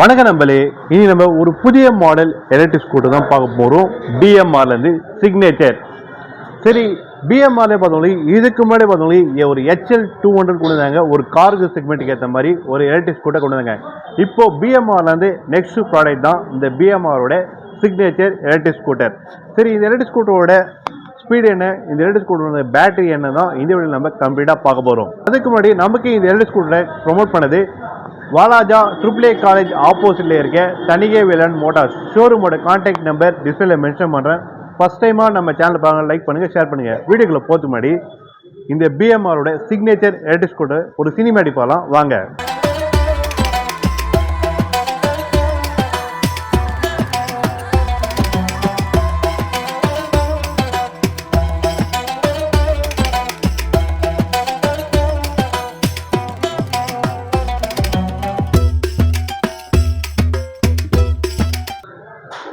வணக்க நம்பளே இனி நம்ம ஒரு புதிய மாடல் எலக்ட்ரிக் ஸ்கூட்டர் தான் பார்க்க போகிறோம் பிஎம்ஆர்லேருந்து சிக்னேச்சர் சரி பிஎம்ஆர்ல பார்த்தோம்னா இதுக்கு முன்னாடி பார்த்தோம்னா ஒரு ஹெச்எல் டூ ஹண்ட்ரட் கொண்டு வந்தாங்க. ஒரு கார்கு செக்மெண்ட்டுக்கு ஏற்ற மாதிரி ஒரு எலக்ட்ரிக் ஸ்கூட்டர் கொண்டு வந்தாங்க. இப்போ பிஎம்ஆர்லேருந்து நெக்ஸ்ட் ப்ராடக்ட் தான் இந்த பிஎம்ஆரோட சிக்னேச்சர் எலக்ட்ரிக் ஸ்கூட்டர் சரி இந்த எலக்ட்ரிக் ஸ்கூட்டரோட ஸ்பீடு என்ன? இந்த எலக்ட்ரிக் ஸ்கூட்டரோட பேட்டரி என்ன தான் இந்த வீடியோ நம்ம கம்ப்ளீட்டாக பார்க்க போகிறோம் அதுக்கு முன்னாடி நமக்கு இந்த எலக்ட்ரிக் ஸ்கூட்டரை ப்ரொமோட் பண்ணது வாலாஜா ட்ரிபிள் ஏ காலேஜ் ஆப்போசிட்ல இருக்க தனிகை வேலன் மோட்டார்ஸ். ஷோரூமோட கான்டாக்ட் நம்பர் டிஸ்பிளே மென்ஷன் பண்ணுறேன் ஃபர்ஸ்ட் டைமாக நம்ம சேனல் பாருங்க லைக் பண்ணுங்கள் ஷேர் பண்ணுங்கள் வீடியோக்குள்ள போத்து முன்னாடி இந்த பிஎம்ஆரோட சிக்னேச்சர் எலக்ட்ரிக் ஸ்கூட்டர் ஒரு சினிமேட்டிக் பார்க்கலாம். வாங்க.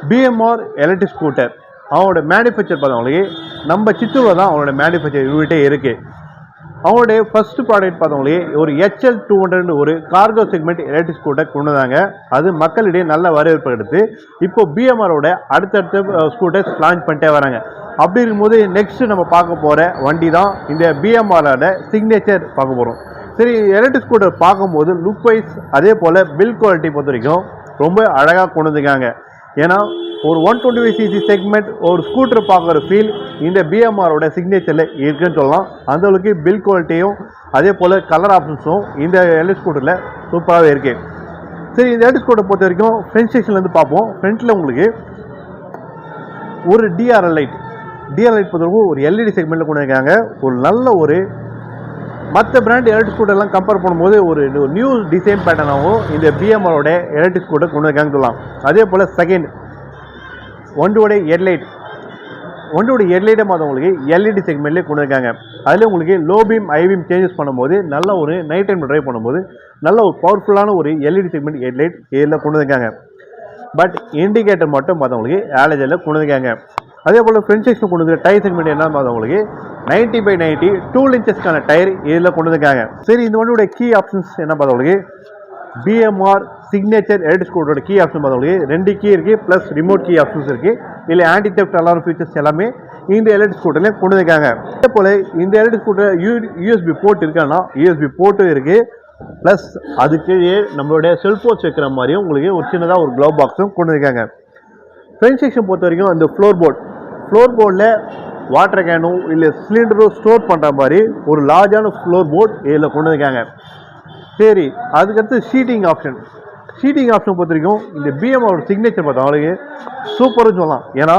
பிஎம்ஆர் எலக்ட்ரிக் ஸ்கூட்டர் அவனோட மேனுஃபேக்சர் பார்த்தவங்களுக்கு நம்ம சித்தூரில் தான் அவனோட மேனுஃபேக்சர் யூனிட்டே இருக்குது அவங்களுடைய ஃபர்ஸ்ட் ப்ராடக்ட் பார்த்தவங்களே ஒரு ஹெச்எல் டூ ஹண்ட்ரட் ஒரு கார்கோ செக்மெண்ட் எலக்ட்ரிக் ஸ்கூட்டர் கொண்டு வந்தாங்க. அது மக்களிடையே நல்ல வரவேற்பு எடுத்து இப்போ பிஎம்ஆரோட அடுத்தடுத்த ஸ்கூட்டர்ஸ் லான்ச் பண்ணிட்டே வராங்க. அப்படி இருக்கும்போது நெக்ஸ்ட்டு நம்ம பார்க்க போகிற வண்டி தான் இந்த பிஎம்ஆரோட சிக்னேச்சர் பார்க்க போகிறோம் சரி எலக்ட்ரிக் ஸ்கூட்டர் பார்க்கும்போது லுக் வைஸ் அதே போல் பில் குவாலிட்டி பொறுத்த வரைக்கும் ரொம்ப அழகாக கொண்டு வந்துருக்காங்க. ஏன்னா ஒரு one twenty five CC segment ஒரு ஸ்கூட்டர் பார்க்குற ஃபீல் இந்த பிஎம்ஆரோட சிக்னேச்சரில் இருக்குன்னு சொல்லலாம். அந்த அளவுக்கு பில் குவாலிட்டியும் அதே போல் கலர் ஆப்ஷன்ஸும் இந்த எலக்ட்ரிக் ஸ்கூட்டரில் சூப்பராகவே இருக்குது சரி இந்த எலக்ட்ரிக் ஸ்கூட்டரை பொறுத்த வரைக்கும் ஃப்ரண்ட் செக்ஷன்லேருந்து பார்ப்போம். ஃப்ரண்ட்டில் உங்களுக்கு ஒரு டிஆர்எல் லைட் டிஆர்எல் லைட் பொறுத்தவரைக்கும் ஒரு எல்இடி செக்மெண்ட்டில் கொண்டு இருக்காங்க ஒரு நல்ல ஒரு மற்ற பிராண்ட் எலக்ட்ரிக் ஸ்கூட்டர்லாம் கம்பேர் பண்ணும்போது ஒரு நியூ டிசைன் பேட்டர்னாகவும் இந்த பிஎம்ஆரோட எலக்ட்ரிக் ஸ்கூட்டர் கொண்டு வந்திருக்காங்கன்னு சொல்லலாம். அதே போல் செகண்ட் ஒன்றோட ஹெட்லைட் ஒன்றோட ஹெட்லைட்டை பார்த்தவங்களுக்கு எல்இடி செக்மெண்ட்லேயே கொண்டு இருக்காங்க அதில் உங்களுக்கு low beam high beam changes பண்ணும்போது நல்ல ஒரு நைட் டைம் ட்ரைவ் பண்ணும்போது நல்ல ஒரு பவர்ஃபுல்லான ஒரு எல்இடி செக்மெண்ட் ஹெட்லைட் இதில் கொண்டு இருக்காங்க பட் இண்டிகேட்டர் மட்டும் பார்த்தவங்களுக்கு ஆலேஜில் கொண்டு இருக்காங்க அதே போல் ஃப்ரண்ட் செக்ஷன் கொண்டு வந்து டயர் செக்மெண்ட் என்ன பார்த்தவங்களுக்கு நைன்ட்டி பை நைன்ட்டி டூ இன்ச்சஸ்க்கான டயர் இதில் கொண்டு வந்துருக்காங்க. சரி இந்த வண்டியோட கீ ஆப்ஷன்ஸ் என்ன பார்த்தவங்களுக்கு பிஎம்ஆர் சிக்னேச்சர் எலக்ட்ரிக் ஸ்கூட்டரோட கீ ஆப்ஷன் பார்த்தவங்களுக்கு ரெண்டு கீ இருக்குது ப்ளஸ் ரிமோட் கீ ஆப்ஷன்ஸ் இருக்குது இல்லை ஆன்டி தெப்ட் அலாரம் ஃபீச்சர்ஸ் எல்லாமே இந்த எலக்ட்ரிக் ஸ்கூட்டர்லேயே கொண்டு வந்திருக்காங்க. அதே போல் இந்த electric scooter U USB port இருக்கான்னா யூஎஸ்பி போர்ட்டும் இருக்குது ப்ளஸ் அதுக்கே நம்மளுடைய செல்ஃபோன்ஸ் வைக்கிற மாதிரியும் உங்களுக்கு ஒரு சின்னதாக ஒரு க்ளவ் பாக்ஸும் கொண்டு வந்திருக்காங்க. ஃப்ரெண்ட் செக்ஷன் பொறுத்த வரைக்கும் அந்த ஃப்ளோர் போர்ட் ஃப்ளோர் போர்டில் வாட்டர் கேனும் இல்லை சிலிண்டரும் ஸ்டோர் பண்ணுற மாதிரி ஒரு லார்ஜான ஃப்ளோர் போர்ட் இதில் கொண்டு வந்திருக்காங்க. சரி அதுக்கடுத்து ஷீட்டிங் ஆப்ஷன் ஷீட்டிங் ஆப்ஷன் பொறுத்த வரைக்கும் இந்த பிஎம்ஓட சிக்னேச்சர் பார்த்தவங்களுக்கு சூப்பர்னு சொல்லலாம். ஏன்னா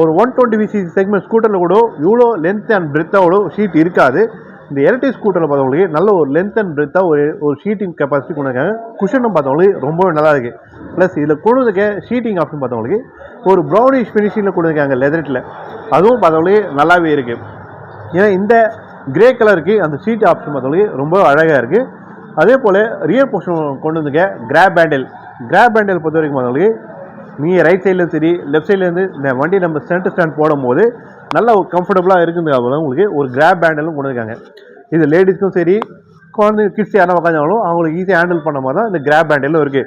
ஒரு ஒன் டுவெண்ட்டி விசி செக்மெண்ட் ஸ்கூட்டரில் கூட இவ்வளோ லென்த் அண்ட் பிரெத்தாவோட ஷீட் இருக்காது. இந்த எலக்ட்ரிக் ஸ்கூட்டரில் பார்த்தவங்களுக்கு நல்ல ஒரு லென்த் அண்ட் பிரெத்தாக ஒரு ஒரு ஷீட்டிங் கெப்பாசிட்டி கொண்டு இருக்காங்க குஷனும் பார்த்தவங்களுக்கு ரொம்பவே நல்லா இருக்குது ப்ளஸ் இதில் கொடுத்துருக்க ஷீட்டிங் ஆப்ஷன் பார்த்தவங்களுக்கு ஒரு ப்ரௌனிஷ் ஃபினிஷிங்கில் கொடுத்துருக்காங்க லெதரிட்டில் அதுவும் பார்த்தவங்களுக்கு நல்லாவே இருக்குது ஏன்னா இந்த கிரே கலருக்கு அந்த ஷீட் ஆப்ஷன் பார்த்தவங்களுக்கு ரொம்ப அழகாக இருக்குது அதே போல் ரியர் போர்ஷன் கொண்டு வந்துங்க கிராப் பேண்டில் கிராப் பேண்டில் பொறுத்த வரைக்கும் பார்த்தவங்களுக்கு நீங்கள் ரைட் சைட்லேயும் சரி லெஃப்ட் சைட்லேருந்து இந்த வண்டி நம்ம சென்டர் ஸ்டாண்ட் போடும்போது நல்ல ஒரு கம்ஃபர்டபுளாக இருக்குதுங்க உங்களுக்கு ஒரு கிராப் பேண்டலும் கொண்டு வந்துருக்காங்க. இது லேடிஸ்க்கும் சரி குழந்தை கிட்ஸ் யாரும் உட்காந்தாலும் அவங்களுக்கு ஈஸியாக ஹேண்டில் பண்ண மாதிரி தான் இந்த கிராப் பேண்டலும் இருக்குது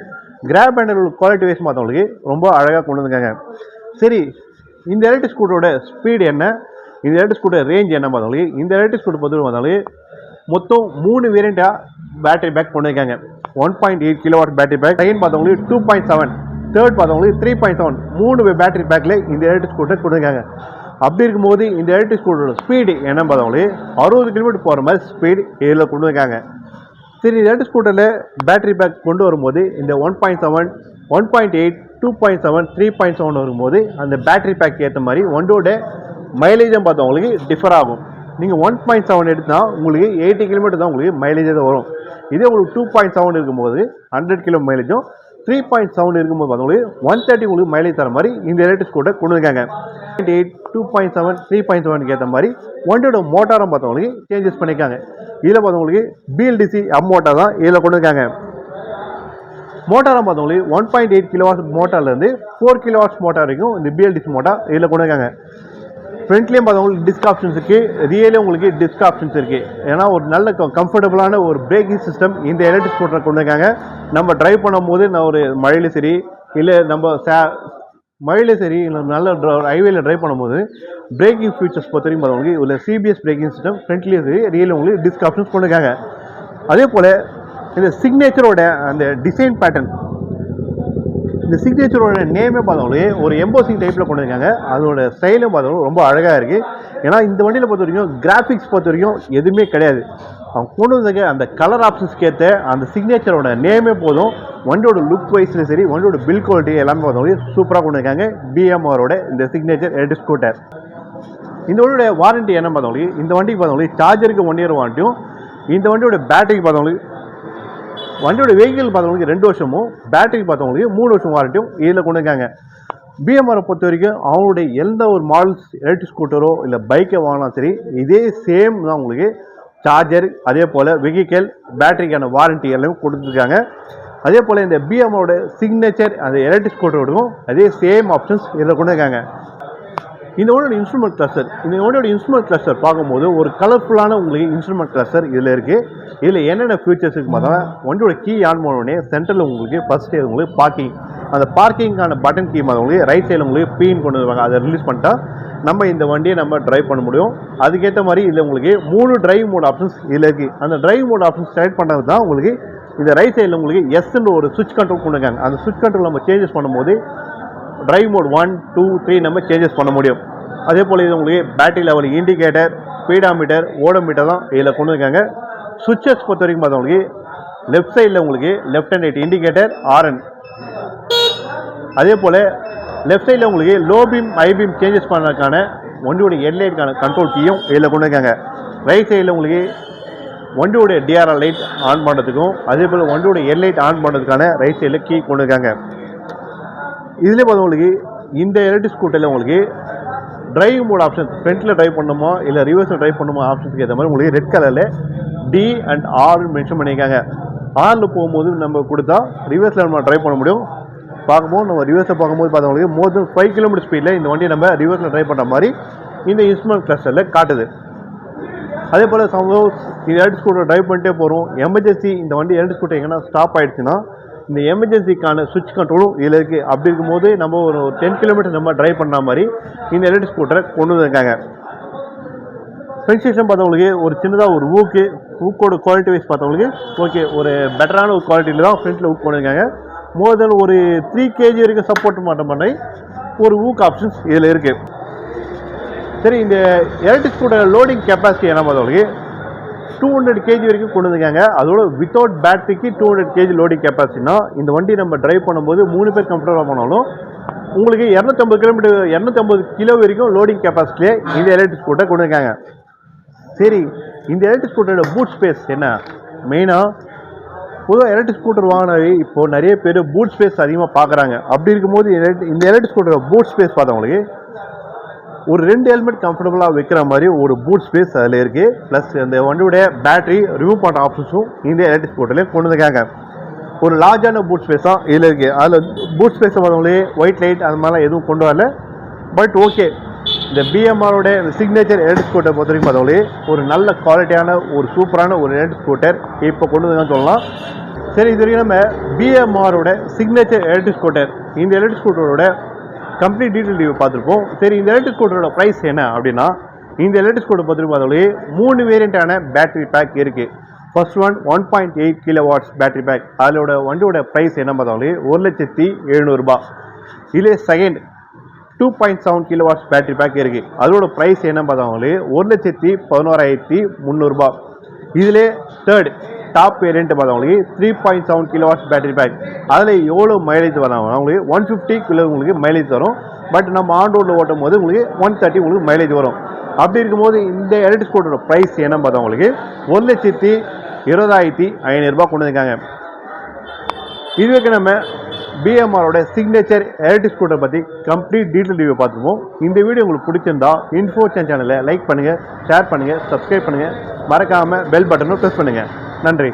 கிராப் பேண்டல் குவாலிட்டி வைஸ் பார்த்தவங்களுக்கு ரொம்ப அழகாக கொண்டு வந்துருக்காங்க. சரி இந்த எலக்ட்ரிக் ஸ்கூட்டரோட ஸ்பீடு என்ன? இந்த எலக்ட்ரிக் ஸ்கூட்டர் ரேஞ்ச் என்ன பார்த்தவங்களுக்கு? இந்த எலக்ட்ரிக் ஸ்கூட்டர் பொறுத்த பார்த்தாலும் மொத்தம் மூணு வேரியண்ட்டாக பேட்டரி பேக் கொண்டிருக்காங்க one point eight kilo watt battery pack second பார்த்தவங்களுக்கு டூ பாயிண்ட் செவன் தேர்ட் பார்த்தவங்களுக்கு த்ரீ பாயிண்ட் செவன் மூணு பேட்டரி பேக்கில் இந்த எலக்ட்ரிக் ஸ்கூட்டர் கொடுத்துருக்காங்க அப்படி இருக்கும்போது இந்த எலக்ட்ரிக் ஸ்கூட்டரோட ஸ்பீடு என்ன பார்த்தவங்களுக்கு? அறுபது கிலோமீட்டர் போகிற மாதிரி ஸ்பீடு இதில் கொண்டு இருக்காங்க சரி இந்த எலக்ட்ரிக் ஸ்கூட்டரில் பேட்டரி பேக் கொண்டு வரும்போது இந்த one point seven one point eight two point seven three point seven வரும்போது அந்த பேட்டரி பேக் ஏற்ற மாதிரி வண்டியோட மைலேஜும் பார்த்தா உங்களுக்கு டிஃபர் ஆகும். நீங்கள் ஒன் பாயிண்ட் செவன் எடுத்தால் உங்களுக்கு எயிட்டி கிலோமீட்டர் தான் உங்களுக்கு மைலேஜே தான் வரும். இதே உங்களுக்கு டூ பாயிண்ட் செவன் இருக்கும்போது ஹண்ட்ரட் கிலோ மைலேஜும் த்ரீ பாயிண்ட் செவன் இருக்கும்போது பார்த்தவங்களுக்கு ஒன் தேர்ட்டி உங்களுக்கு மைலேஜ் தர மாதிரி இந்த எலக்ட்ரிக் ஸ்கூட்டர் கொண்டு இருக்காங்க eight two point seven three point செவனுக்கு ஏற்ற மாதிரி வண்டியோட மோட்டாரும் பார்த்தவங்களுக்கு சேஞ்சஸ் பண்ணியிருக்காங்க. இதில் பார்த்தவங்களுக்கு பிஎல்டிசி அப் மோட்டார் தான் இதில் கொண்டு இருக்காங்க பார்த்தவங்களுக்கு ஒன் பாயிண்ட் எயிட் கிலோவாட்ஸ் மோட்டார்லேருந்து ஃபோர் கிலோவாட்ஸ் மோட்டார் வரைக்கும் இந்த பிஎல்டிசி மோட்டார் இதில் கொண்டு இருக்காங்க ஃப்ரண்ட்லேயும் பார்த்தவங்களுக்கு டிஸ்க் ஆப்ஷன்ஸ் இருக்குது ரியலே உங்களுக்கு டிஸ்க் ஆப்ஷன்ஸ் இருக்குது ஏன்னா ஒரு நல்ல கம்ஃபர்டபுளான ஒரு பிரேக்கிங் சிஸ்டம் இந்த எலக்ட்ரிக் ஸ்கூட்டரை கொண்டிருக்காங்க நம்ம டிரைவ் பண்ணும்போது நான் ஒரு மழையில சரி இல்லை நம்ம சே மழையில சரி இல்லை நல்ல ஹைவேல டிரைவ் பண்ணும்போது பிரேக்கிங் ஃபீச்சர்ஸ் பொறுத்த வரைக்கும் பார்த்தவங்களுக்கு இதில் சிபிஎஸ் பிரேக்கிங் சிஸ்டம் ஃப்ரண்ட்லேயும் சரி ரியல் உங்களுக்கு டிஸ்க் ஆப்ஷன்ஸ் கொண்டு அதே போல் இந்த சிக்னேச்சரோட அந்த டிசைன் பேட்டர்ன் இந்த சிக்னேச்சரோட நேமே பார்த்தவங்களே ஒரு எம்போசிங் டைப்பில் கொண்டு வந்திருக்காங்க அதோட ஸ்டைலும் பார்த்தவங்க ரொம்ப அழகாக இருக்குது ஏன்னா இந்த வண்டியில் பொறுத்த வரைக்கும் கிராஃபிக்ஸ் பொறுத்த வரைக்கும் எதுவுமே கிடையாது. அவன் கொண்டு வந்திருக்க அந்த கலர் ஆப்ஷன்ஸ்க்கு ஏற்ற அந்த சிக்னேச்சரோட நேமே போதும். வண்டியோட லுக் வைஸ்லையும் சரி வண்டியோட பில் குவாலிட்டி எல்லாமே பார்த்தவங்களே சூப்பராக கொண்டு வந்திருக்காங்க. பிஎம்ஆரோட இந்த சிக்னேச்சர் எலக்ட்ரிக் ஸ்கூட்டர் இந்த வண்டியோட வாரண்டி என்ன பார்த்தவங்களுக்கு இந்த வண்டிக்கு பார்த்தவங்களுக்கு சார்ஜருக்கு ஒன் இயர் வாரண்டியும் இந்த வண்டியோட பேட்டரிக்கு பார்த்தவங்களுக்கு வண்டியோட வெஹிக்கிள் பார்த்தவங்களுக்கு ரெண்டு வருஷமும் பேட்டரி பார்த்தவங்களுக்கு மூணு வருஷம் வாரண்டியும் இதில் கொண்டு இருக்காங்க பிஎம்ஆரை பொறுத்த வரைக்கும் அவங்களுடைய எந்த ஒரு மாடல்ஸ் எலக்ட்ரிக் ஸ்கூட்டரோ இல்லை பைக்கை வாங்கினாலும் சரி இதே சேம் தான் உங்களுக்கு சார்ஜர் அதே போல் வெஹிக்கிள் பேட்டரிக்கான வாரண்டி எல்லாமே கொடுத்துருக்காங்க. அதே போல் இந்த பிஎம்மோட சிக்னேச்சர் அந்த எலக்ட்ரிக் ஸ்கூட்டரோடும் அதே சேம் ஆப்ஷன்ஸ் இதில் கொண்டு இருக்காங்க இந்த வண்டியோட இன்ஸ்ட்ருமெண்ட் கிளஸ்டர் இந்த வண்டியோட இன்ஸ்ட்ருமெண்ட் கிளஸ்டர் பார்க்கும்போது ஒரு கலர்ஃபுல்லான உங்களுக்கு இன்ஸ்ட்ருமெண்ட் கிளஸ்டர் இதில் இருக்குது இதில் என்னென்ன ஃபீச்சர்ஸ் இருக்கு பார்த்தா வண்டியோட கீ ஆன் பண்ண உடனே சென்டரில் உங்களுக்கு ஃபர்ஸ்ட் உங்களுக்கு பார்க்கிங் அந்த பார்க்கிங்கான பட்டன் கீ உங்களுக்கு ரைட் சைடில் உங்களுக்கு பீன் கொண்டு வருவாங்க. அதை ரிலீஸ் பண்ணிட்டா நம்ம இந்த வண்டியை நம்ம ட்ரைவ் பண்ண முடியும். அதுக்கேற்ற மாதிரி இதில் உங்களுக்கு மூணு டிரைவ் மோட் ஆப்ஷன்ஸ் இதில் இருக்குது அந்த டிரைவ் மோட் ஆப்ஷன்ஸ் செலக்ட் பண்ணுறது தான் உங்களுக்கு இந்த ரைட் சைடில் உங்களுக்கு எஸ்ன்ற ஒரு சுவிட்ச் கண்ட்ரோல் கொண்டு அந்த சுவிட்ச் கண்ட்ரோல் நம்ம சேஞ்சஸ் பண்ணும்போது drive mode one two three நம்ம சேஞ்சஸ் பண்ண முடியும். அதே போல் இது உங்களுக்கு battery level indicator speedometer odometer தான் இதில் கொண்டு இருக்காங்க சுவிட்சஸ் பொறுத்த வரைக்கும் பார்த்தவங்களுக்கு லெஃப்ட் சைடில் உங்களுக்கு left and right indicator R N அதே போல் லெஃப்ட் சைடில் உங்களுக்கு low beam high beam changes பண்ணுறதுக்கான வண்டியோட ஹெட்லைட்டுக்கான கண்ட்ரோல் கீயும் இதில் கொண்டு இருக்காங்க ரைட் சைடில் உங்களுக்கு வண்டியோடைய டிஆர்ஆர் லைட் ஆன் பண்ணுறதுக்கும் அதே போல் வண்டியோட ஹெட்லைட் ஆன் பண்ணுறதுக்கான ரைட் சைடில் கீ கொண்டு இருக்காங்க இதுலேயே பார்த்து உங்களுக்கு இந்த எலக்ட்ரிக் ஸ்கூட்டரில் உங்களுக்கு டிரைவ் மோட் ஆப்ஷன் ஃப்ரண்ட்டில் டிரைவ் பண்ணுமோ இல்லை ரிவர்ஸில் டிரைவ் பண்ணுமோ ஆப்ஷன்ஸ்க்கு ஏற்ற மாதிரி உங்களுக்கு ரெட் கலரில் டி அண்ட் ஆர் மென்ஷன் பண்ணியிருக்காங்க. ஆரில் போகும்போது நம்ம கொடுத்தா ரிவர்ஸில் நம்ம டிரைவ் பண்ண முடியும். பார்க்கும்போது நம்ம ரிவர்ஸில் பார்க்கும்போது பார்த்தவங்களுக்கு மோர் தென் ஃபைவ் கிலோமீட்டர் ஸ்பீடில் இந்த வண்டியை நம்ம ரிவர்ஸில் டிரைவ் பண்ணுற மாதிரி இந்த இன்ஸ்ட்ருமெண்ட் கிளஸ்டரில் காட்டுது. அதே போல் சப்போஸ் இந்த எலக்ட்ரிக் ஸ்கூட்டர் டிரைவ் பண்ணிட்டே போகிறோம் எமர்ஜென்சி இந்த வண்டி எலக்ட்ரிக் ஸ்கூட்டர் எங்கன்னா ஸ்டாப் ஆகிடுச்சுன்னா இந்த எமர்ஜென்சிக்கான சுவிட்ச் கண்ட்ரோலும் இதில் இருக்குது அப்படி இருக்கும்போது நம்ம ஒரு டென் கிலோமீட்டர் நம்ம டிரைவ் பண்ண மாதிரி இந்த எலக்ட்ரிக் ஸ்கூட்டரை கொண்டு வந்திருக்காங்க. ஸ்பெசிஃபிகேஷன் பார்த்தவங்களுக்கு ஒரு சின்னதாக ஒரு ஊக்கு ஊக்கோட குவாலிட்டி வைஸ் பார்த்தவங்களுக்கு ஓகே ஒரு பெட்டரான ஒரு குவாலிட்டியில் தான் ஃப்ரண்ட்டில் ஊக் பண்ணியிருக்காங்க மோர் தென் ஒரு த்ரீ கேஜி வரைக்கும் சப்போர்ட் மாட்ட பண்ணி ஒரு ஊக் ஆப்ஷன்ஸ் இதில் இருக்குது சரி இந்த எலக்ட்ரிக் ஸ்கூட்டர் லோடிங் கெப்பாசிட்டி என்ன பார்த்தவங்களுக்கு டூ ஹண்ட்ரட் கேஜி வரைக்கும் கொண்டு வந்துக்காங்க அதோட வித்தவுட் பேட்டரிக்கு டூ ஹண்ட்ரட் கேஜி லோடிங் கெப்பாசிட்டினா இந்த வண்டி நம்ம டிரைவ் பண்ணும்போது மூணு பேர் கம்ஃபர்டபுளாக போனாலும் உங்களுக்கு இரநூத்தம்பது கிலோமீட்டர் இரநூத்தம்பது கிலோ வரைக்கும் லோடிங் கெப்பாசிட்டியே இந்த எலக்ட்ரிக் ஸ்கூட்டர் கொண்டு இருக்காங்க சரி இந்த எலக்ட்ரிக் ஸ்கூட்டரோட பூட் ஸ்பேஸ் என்ன? மெயினாக பொதுவாக எலக்ட்ரிக் ஸ்கூட்டர் வாங்கினாவே இப்போ நிறைய பேர் பூட் ஸ்பேஸ் அதிகமாக பார்க்குறாங்க. அப்படி இருக்கும்போது இந்த எலக்ட்ரிக் ஸ்கூட்டரோட பூட் ஸ்பேஸ் பார்த்தவங்களுக்கு ஒரு ரெண்டு ஹெல்மெட் கம்ஃபர்டபுளாக வைக்கிற மாதிரி ஒரு பூட் ஸ்பேஸ் அதில் இருக்குது ப்ளஸ் இந்த வண்டியுடைய பேட்டரி ரிமூவ் பண்ணுற ஆப்ஷன்ஸும் இந்த எலக்ட்ரிக் ஸ்கூட்டர்லேயே கொண்டு வந்துருக்காங்க. ஒரு லார்ஜான பூட் ஸ்பேஸ் தான் இதில் இருக்குது அதில் பூட் ஸ்பேஸை பார்த்தவங்களே ஒயிட் லைட் அது மாதிரிலாம் எதுவும் கொண்டு வரல. பட் ஓகே இந்த பிஎம்ஆரோட இந்த சிக்னேச்சர் எலக்ட்ரிக் ஸ்கூட்டர் பொறுத்த வரைக்கும் பார்த்தவங்களே ஒரு நல்ல குவாலிட்டியான ஒரு சூப்பரான ஒரு எலக்ட்ரிக் ஸ்கூட்டர் இப்போ கொண்டு வந்து சொல்லலாம். சரி இது வரைக்கும் நம்ம பிஎம்ஆரோட சிக்னேச்சர் எலக்ட்ரிக் ஸ்கூட்டர் இந்த எலக்ட்ரிக் ஸ்கூட்டரோட கம்ப்ளீட் டீட்டெயில் ரிவ்யூ பார்த்துருப்போம். சரி இந்த எலக்ட்ரிக் ஸ்கூட்டரோட ப்ரைஸ் என்ன அப்படின்னா இந்த எலக்ட்ரிக் ஸ்கூட்டர் பார்த்துருப்போம். பார்த்தாலே மூணு வேரியண்ட்டான பேட்டரி பேக் இருக்குது first one one point eight kilo watts battery pack அதோட வண்டியோட ப்ரைஸ் என்ன பார்த்தாலே ஒரு லட்சத்தி எழுநூறுபா இதிலே second two point seven kilo watts battery pack இருக்குது அதோட ப்ரைஸ் என்ன பார்த்தாங்களே ஒரு லட்சத்தி பதினோராயிரத்தி முந்நூறுபா இதிலே தேர்ட் டாப் வேரியன்ட் பார்த்தவங்களுக்கு three point seven kilo watts battery pack அதில் எவ்வளோ மைலேஜ் வரவங்க உங்களுக்கு ஒன் ஃபிஃப்டி கிலோ உங்களுக்கு மைலேஜ் வரும் பட் நம்ம ஆன் ரோட்டில் ஓட்டும் போது உங்களுக்கு ஒன் தேர்ட்டி உங்களுக்கு மைலேஜ் வரும். அப்படி இருக்கும்போது இந்த எலக்ட்ரிக் ஸ்கூட்டரோட ப்ரைஸ் என்ன பார்த்தவங்களுக்கு ஒரு லட்சத்தி இருபதாயிரத்தி ஐநூறுரூபா கொண்டு வந்திருக்காங்க. இதுவரைக்கு நம்ம பிஎம்ஆரோட சிக்னேச்சர் எலக்ட்ரிக் ஸ்கூட்டர் பற்றி கம்ப்ளீட் டீட்டெயில் ரிவ்யூ பார்த்துருவோம் இந்த வீடியோ உங்களுக்கு பிடிச்சிருந்தா இன்ஃபோ சேனலை லைக் பண்ணுங்கள் ஷேர் பண்ணுங்கள் சப்ஸ்கிரைப் பண்ணுங்கள் மறக்காமல் பெல் பட்டனும் ப்ரெஸ் பண்ணுங்கள் நன்றி.